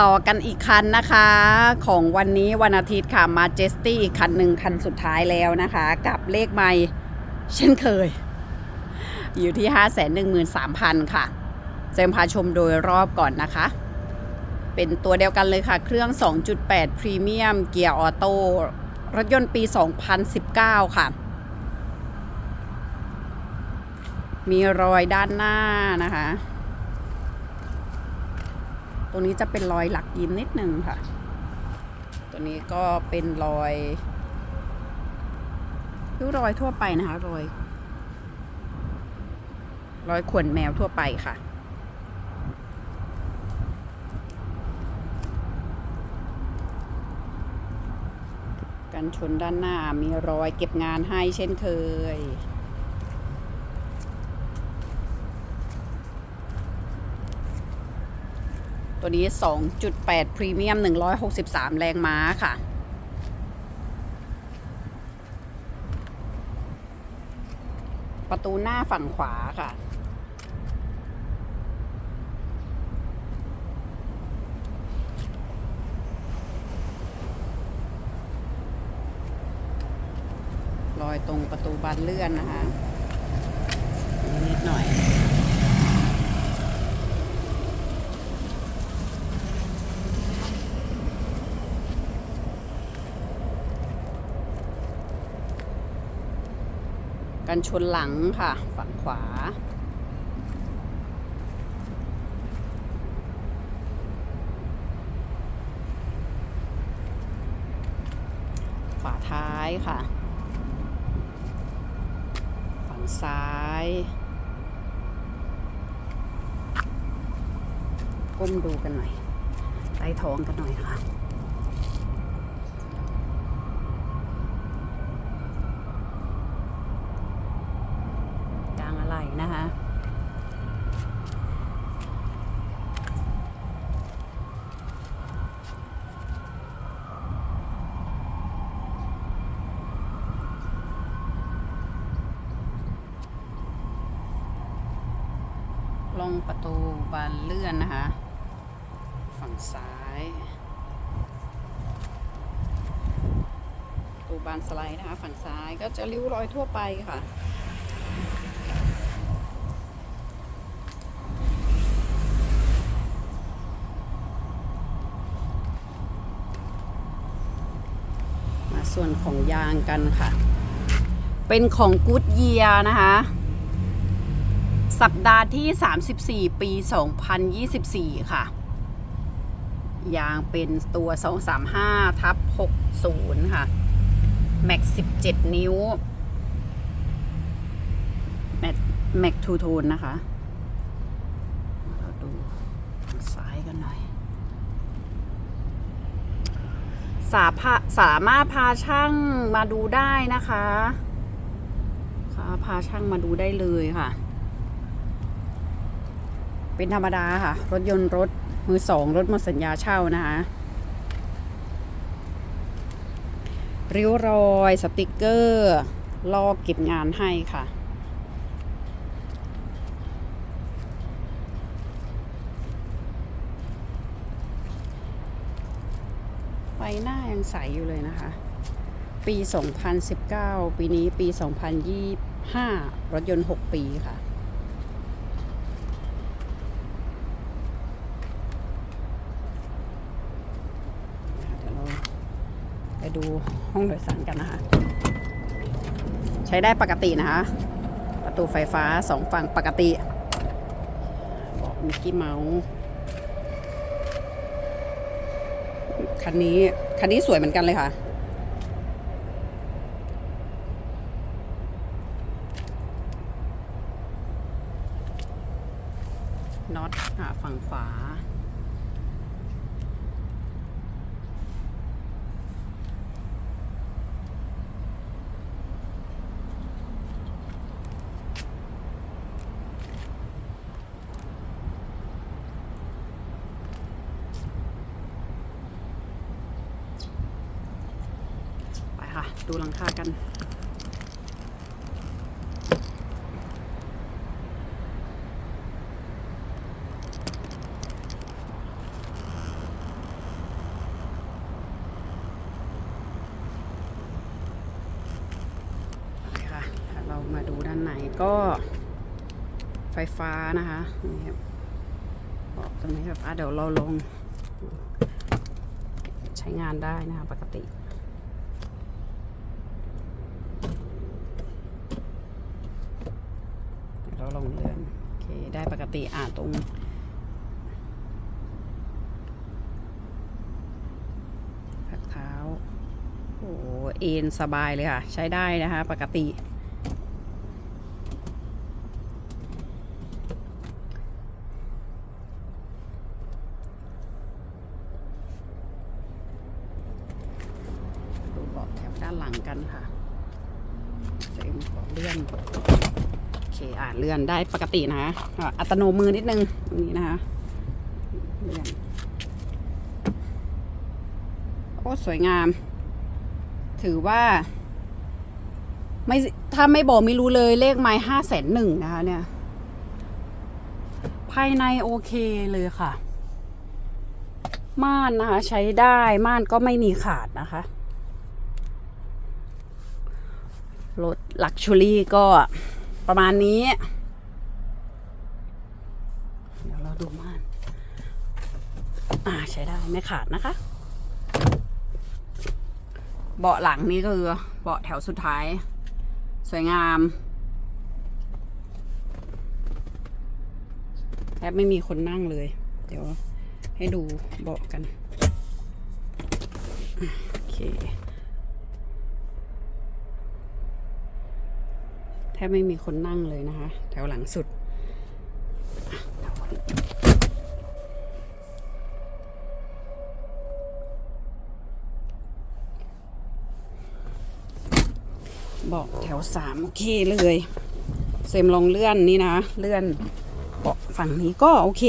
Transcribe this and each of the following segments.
ต่อกันอีกคันนะคะ ของวันนี้วันอาทิตย์ค่ะมาเจสตี้อีกคันหนึ่งคันสุดท้ายแล้วนะคะ กับเลขไม่เช่นเคย อยู่ที่ 5 1 3 0 0 0 ค่ะเจมพาชมโดยรอบก่อนนะคะ เป็นตัวเดียวกันเลยค่ะ เครื่อง 2.8 พรีเมียมเกียร์ออโต้รถยนต์ปี 2019 ค่ะ มีรอยด้านหน้านะคะ ตรงนี้จะเป็นรอยหลักยิ้มนิดนึงค่ะ ตัวนี้ก็เป็นรอยริ้วรอยทั่วไปนะคะรอย รอยขวนแมวทั่วไปค่ะ กันชนด้านหน้ามีรอยเก็บงานให้เช่นเคย ตัวนี้ 2.8 พรีเมียม 163 แรงม้าค่ะ ประตูหน้าฝั่งขวาค่ะ รอยตรงประตูบานเลื่อนนะคะ นิดหน่อย กันชนหลังค่ะ ฝั่งขวาฝาท้ายค่ะ ฝั่งซ้ายก้มดูกันหน่อยใต้ท้องกันหน่อยค่ะ ยางอะไร นะคะ ลงประตูบานเลื่อนนะคะ ฝั่งซ้ายประตูบานสไลด์นะคะ ฝั่งซ้ายก็จะริ้วรอยทั่วไปค่ะ ส่วนของยางกันค่ะ เป็นของกูดเยียนะคะ สัปดาห์ที่ 34 ปี 2024 ค่ะ ยางเป็นตัว 235 ทับ 60 ค่ะ แม็ก 17 นิ้ว แม็กแม็กทูโทนนะคะ เราดูทางซ้ายกันหน่อย สาพาสามารถพาช่างมาดูได้นะคะค่ะพาช่างมาดูได้เลยค่ะ เป็นธรรมดาค่ะ รถยนต์รถมือสองรถหมดสัญญาเช่านะคะริ้วรอยสติกเกอร์ลอกเก็บงานให้ค่ะ หน้ายังใสอยู่เลยนะคะ ปี 2019 ปีนี้ปี 2025 รถยนต์ 6 ปีค่ะ เดี๋ยวเราไปดูห้องโดยสารกันนะคะ ใช้ได้ปกตินะคะ ประตูไฟฟ้าสองฝั่งปกติ บอกมิกกี้เมาส์ คันนี้ คันนี้สวยเหมือนกันเลยค่ะ น็อตฝั่งขวา ไปค่ะ ดูหลังคากัน ก็ไฟฟ้านะคะนี่ครับบอกตรงนี้แบบอะเดี๋ยวเราลง ใช้งานได้นะคะปกติเราลงเรือนโอเคได้ปกติอ่าตรงพักเท้าโอ้โหเอ็นสบายเลยค่ะ ใช้ได้นะคะ ปกติ ดูเบาะแถวด้านหลังกันค่ะเต็มของเลื่อน โอเค อนได้ปกตินะคะอัตโนมือนิดนึงตรงนี้นะคะโอ้สวยงาม ถือว่าไม่ถ้าไม่บอกไม่รู้เลยเลขไม้ห้าแสนหนึ่งนะคะเนี่ย ภายในโอเคเลยค่ะ ม่านนะคะ ใช้ได้ม่านก็ไม่มีขาดนะคะรถลักชัวรี่ก็ประมาณนี้ เดี๋ยวเราดูม่าน อ่าใช้ได้ไม่ขาดนะคะ เบาะหลังนี่ก็คือเบาะแถวสุดท้าย สวยงามแทบไม่มีคนนั่งเลย เดี๋ยวให้ดูเบาะกัน โอเค แทบไม่มีคนนั่งเลยนะคะ แถวหลังสุด บอกแถวสามโอเคเลยเซมลองเลื่อนนี่นะ เลื่อนเบาะฝั่งนี้ก็โอเค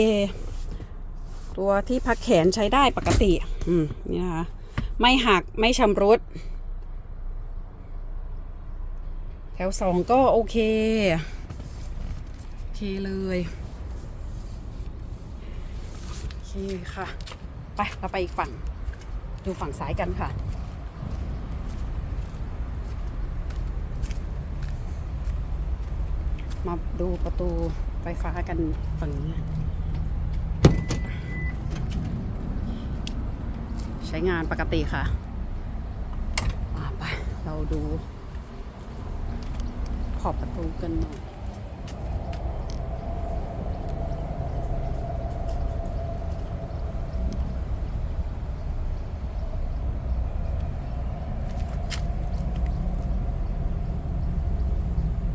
ตัวที่พักแขนใช้ได้ปกติ อืมนี่นะคะไม่หักไม่ชำรุด แถวสองก็โอเค โอเคเลย โอเคค่ะ ไป เราไปอีกฝั่ง ดูฝั่งซ้ายกันค่ะ มาดูประตูไฟฟ้ากันฝั่งนี้ ใช้งานปกติค่ะอะไปเราดูขอบประตูกันหน่อย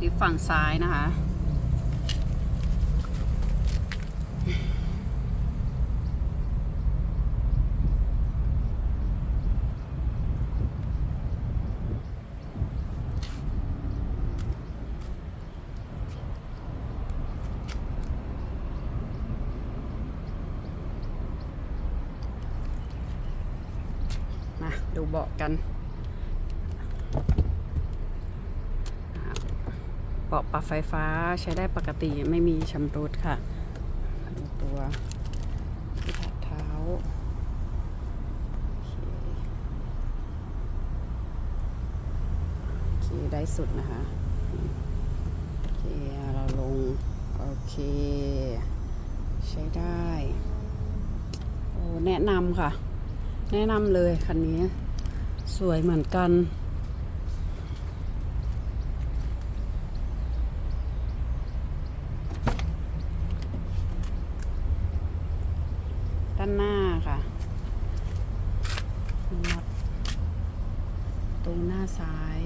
นี่ฝั่งซ้ายนะคะ มาดูเบาะกัน เบาะปรับไฟฟ้าใช้ได้ปกติไม่มีชำรุดค่ะดูตัวที่ถัดเท้าโอเคได้สุดนะคะโอเคเราลง โอเค ใช้ได้โอ้แนะนำค่ะ แนะนำเลยคันนี้ สวยเหมือนกัน ด้านหน้าค่ะน็อตตรงหน้าซ้าย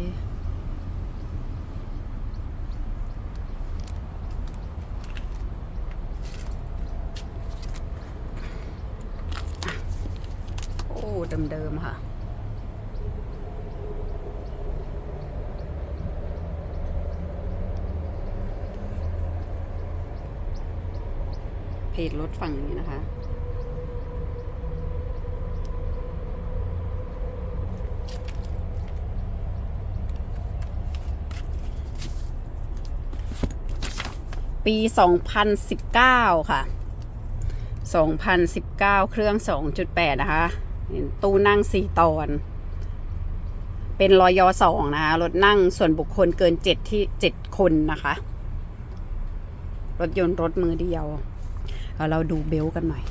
โอ้เดิมๆค่ะเพจรถฝั่งนี้นะคะ ปี 2019 ค่ะ 2019 เครื่อง 2.8 นะคะเห็นตู้นั่ง 4 ตอน เป็นรอยอสองนะคะ รถนั่งส่วนบุคคลเกิน 7 ที่ 7 คนนะคะ รถยนต์รถมือเดียวเอาเราดูเบลต์กันหน่อย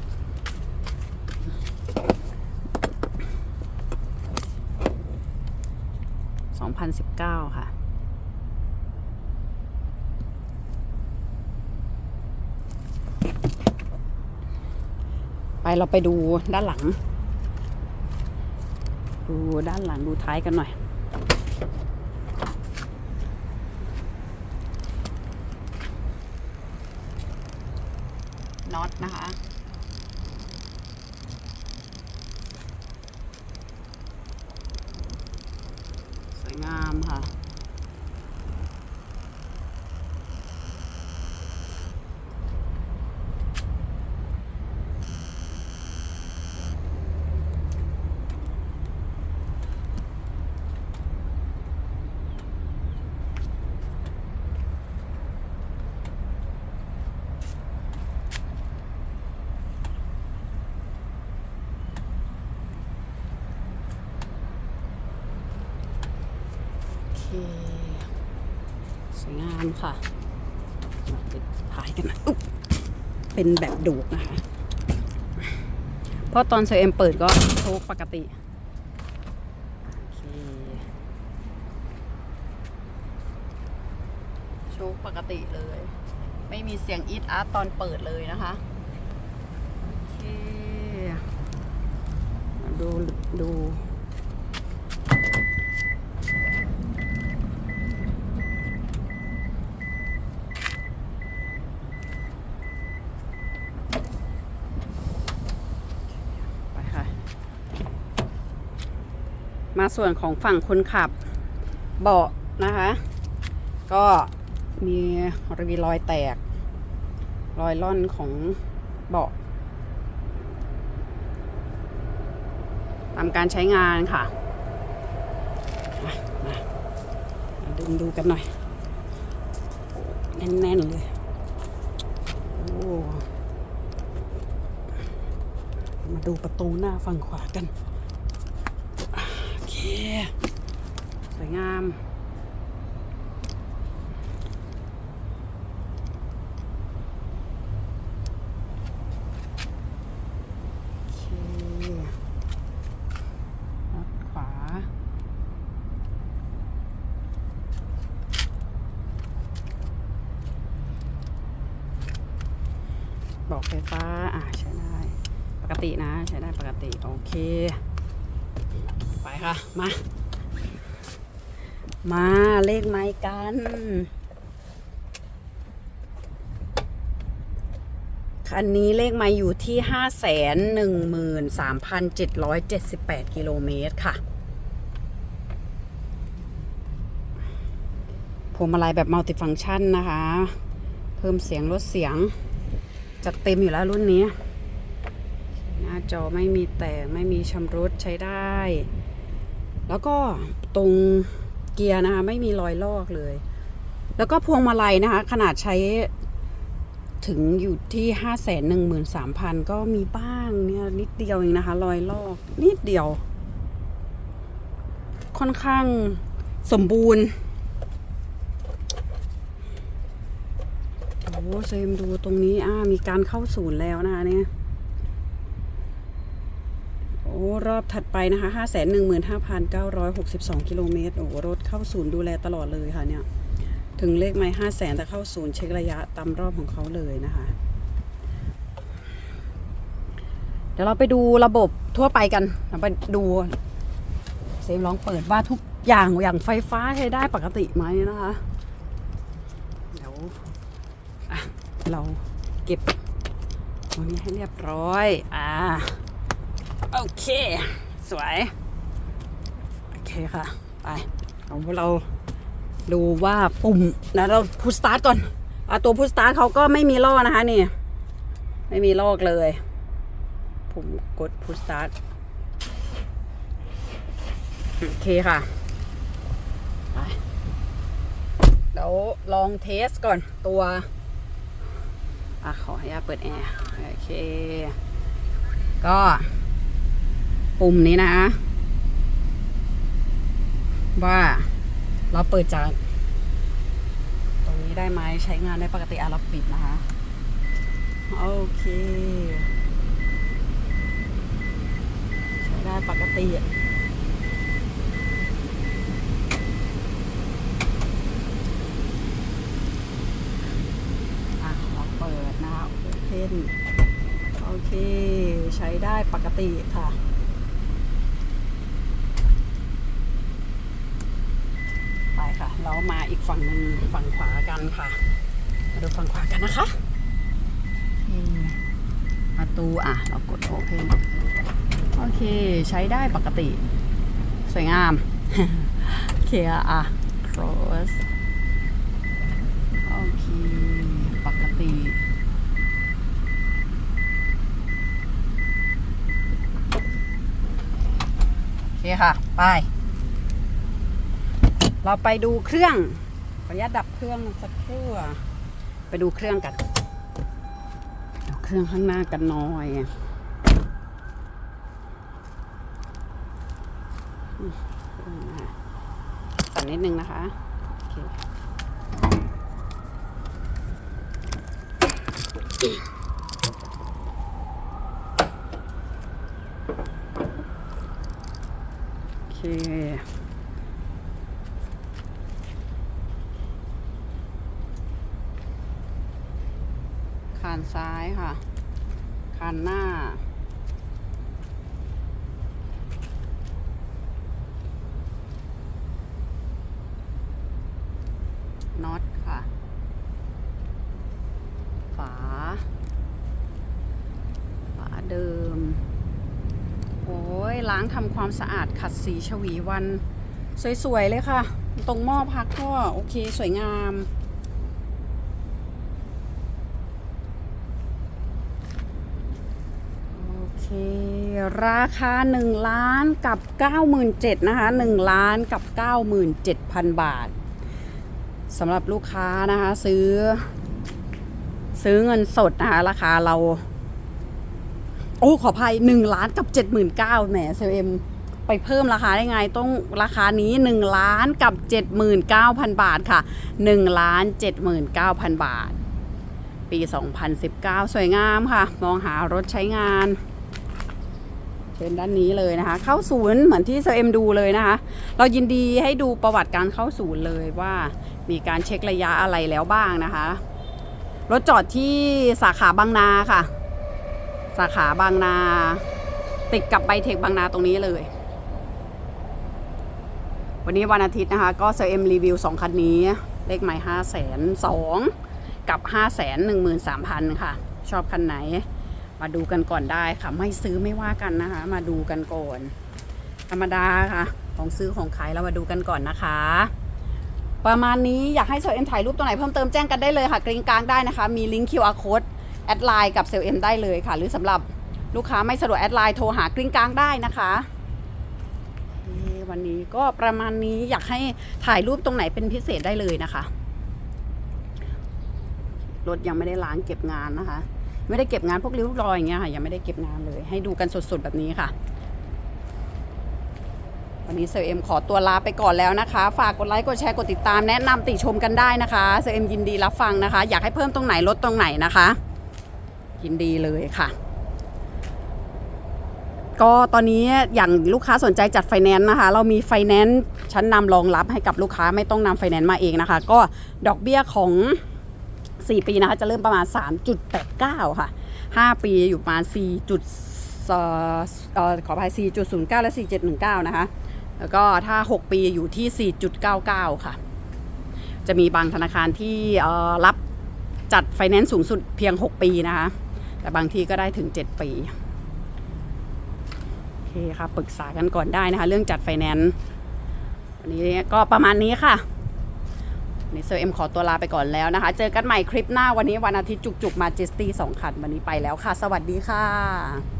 2019 ค่ะ ไปเราไปดูด้านหลัง ดูด้านหลังดูท้ายกันหน่อย น็อตนะคะ สวยงามค่ะ โอเค สวยงาม ค่ะมาปิดท้ายกันนะอุ๊บเป็นแบบดูกนะคะ เพราะตอนเซเอ็มเปิดก็โชคปกติโอเคโชคปกติเลย ไม่มีเสียงอีทอาร์ตตอนเปิดเลยนะคะโอเคดูดู ไปค่ะ มา ส่วนของฝั่งคนขับเบาะนะคะ ก็มีรีรอยแตก รอยล่อนของเบาะตามการใช้งานค่ะมามาดึงดูกันหน่อย แน่น ๆ เลยมาดูประตูหน้าฝั่งขวากัน สวยงามโอเครถขวาบอกไฟฟ้า อ่าใช้ได้ ปกตินะ ใช้ได้ปกติ โอเค ค่ะ มา มาเลขไม้กัน คันนี้เลขไม้อยู่ที่5 1 3 7 7 8กิโลเมตรค่ะพวงมาลัยแบบมัลติฟัง c t ชันนะคะ เพิ่มเสียงลดเสียง จัดเต็มอยู่แล้วรุ่นนี้ หน้าจอไม่มีแตกไม่มีชำรุดใช้ได้ แล้วก็ตรงเกียร์นะคะไม่มีรอยลอกเลย แล้วก็พวงมาลัยนะคะ ขนาดใช้ถึงอยู่ที่ห้าแสนหนึ่งหมื่นสามพันก็มีบ้างเนี่ยนิดเดียวเองนะคะ รอยลอกนิดเดียว ค่อนข้างสมบูรณ์โอ้เซมดูตรงนี้อ่ามีการเข้าศูนย์แล้วนะคะเนี่ย โอ้ รอบถัดไปนะคะ 5 1 5 9 6 2 กิโลเมตร โอ้รถเข้าศูนย์ดูแลตลอดเลยค่ะเนี่ย ถึงเลขไม่5 0 0แสนแต่เข้าศูนย์เช็คระยะตามรอบของเขาเลยนะคะ เดี๋ยวเราไปดูระบบทั่วไปกัน เราไปดูเซมลองเปิดว่าทุกอย่างอย่างไฟฟ้าใช้ได้ปกติไหมนะคะ เดี๋ยวเราเก็บตรงนี้ให้เรียบร้อย อ่า โอเค สวย โอเคค่ะ ไปเอาเราดูว่าปุ่มนะเราพุชสตาร์ทก่อนอตัวพุชสตาร์ทเขาก็ไม่มีลอนะคะนี่ ไม่มีลอกเลย ผมกดพุชสตาร์ทโอเคค่ะไปเดี๋ยวลองเทสก่อนตัวอะขอให้ยาตเปิดแอร์ โอเค ก็ ปุ่มนี้นะว่าเราเปิดจากตรงนี้ได้ไหมใช้งานได้ปกติอะเราปิดนะคะ โอเค ใช้ได้ปกติอะอะเราเปิดนะคะโอเพนโอเค ใช้ได้ปกติค่ะ ไปค่ะเรามาอีกฝั่งหนึ่งฝั่งขวากันค่ะมาดูฝั่งขวากันนะคะประตูอะ เรากดโอเพนโอเค ใช้ได้ปกติ สวยงามเคอะ close โอเค ปกติโอเคค่ะ ไป เราไปดูเครื่องขออนุญาตดับเครื่องสักครู่ไปดูเครื่องกันดูเครื่องข้างหน้ากันหน่อยอ่าสั่นนิดนึงนะคะโอเคโอเค คานซ้ายค่ะ คานหน้า น็อตค่ะ ฝา ฝาเดิม โอ้ยล้างทำความสะอาดขัดสีชวีวัน สวย ๆ เลยค่ะ ตรงหม้อพักก็โอเคสวยงาม โอเค ราคา 1 ล้านกับ 97,000นะคะ1ล้านกับ 97,000 บาทสำหรับลูกค้านะคะซื้อ ซื้อเงินสดนะคะราคาเรา โอ้ขออภัย1ล้านกับ 79,000แหมเซลเอ็มไปเพิ่มราคาได้ไงต้องราคานี้ 1 ล้านกับ 79,000 บาทค่ะ1ล้าน79,000 บาท ปี 2019 สวยงามค่ะ มองหารถใช้งาน เชิญด้านนี้เลยนะคะ เข้าศูนย์เหมือนที่เซอเอ็มดูเลยนะคะ เรายินดีให้ดูประวัติการเข้าศูนย์เลยว่ามีการเช็คระยะอะไรแล้วบ้างนะคะ รถจอดที่สาขาบางนาค่ะ สาขาบางนา ติดกับไบเทคบางนาตรงนี้เลย วันนี้วันอาทิตย์นะคะ ก็เซอเอ็มรีวิว2คันนี้ เลขหมาย5 0 0 0 0 2กับ5 1 3 0 0 0ค่ะ ชอบคันไหน มาดูกันก่อนได้ค่ะ ไม่ซื้อไม่ว่ากันนะคะ มาดูกันก่อน ธรรมดาค่ะ ของซื้อของขายเรามาดูกันก่อนนะคะ ประมาณนี้อยากให้เซลเอ็มถ่ายรูปตัวไหนเพิ่มเติมแจ้งกันได้เลยค่ะกริ้งกลางได้นะคะ มีลิงก์ QR code แอดไลน์กับเซลเอ็มได้เลยค่ะ หรือสำหรับลูกค้าไม่สะดวกแอดไลน์โทรหากริ้งกลางได้นะคะวันนี้ก็ประมาณนี้อยากให้ถ่ายรูปตรงไหนเป็นพิเศษได้เลยนะคะ รถยังไม่ได้ล้างเก็บงานนะคะ ไม่ได้เก็บงานพวกริ้วรอยอย่างเงี้ยค่ะยังไม่ได้เก็บงานเลย ให้ดูกันสดๆแบบนี้ค่ะวันนี้เซลเอ็มขอตัวลาไปก่อนแล้วนะคะ ฝากกดไลค์กดแชร์กดติดตามแนะนำติชมกันได้นะคะเซลเอ็มยินดีรับฟังนะคะ อยากให้เพิ่มตรงไหนลดตรงไหนนะคะ ยินดีเลยค่ะ ก็ตอนนี้อย่างลูกค้าสนใจจัดไฟแนนซ์นะคะ เรามีไฟแนนซ์ชั้นนำรองรับให้กับลูกค้าไม่ต้องนำไฟแนนซ์มาเองนะคะ ก็ดอกเบี้ยของ 4 ปีนะคะจะเริ่มประมาณ 3.89 ค่ะ 5 ปีอยู่ประมาณ 4. จุดเอ่อเอ่อขออภัย4.09 และ4.19 นะคะ แล้วก็ถ้า 6 ปีอยู่ที่ 4.99 ค่ะ จะมีบางธนาคารที่รับจัดไฟแนนซ์สูงสุดเพียง 6 ปีนะคะ แต่บางที่ก็ได้ถึง 7 ปีโอเคค่ะปรึกษากันก่อนได้นะคะ เรื่องจัดไฟแนนซ์วันนี้ก็ประมาณนี้ค่ะ ในเซอร์เอ็มขอตัวลาไปก่อนแล้วนะคะ เจอกันใหม่คลิปหน้าวันนี้วันอาทิตย์จุกๆมาเจสตี้สองคันวันนี้ไปแล้วค่ะ สวัสดีค่ะ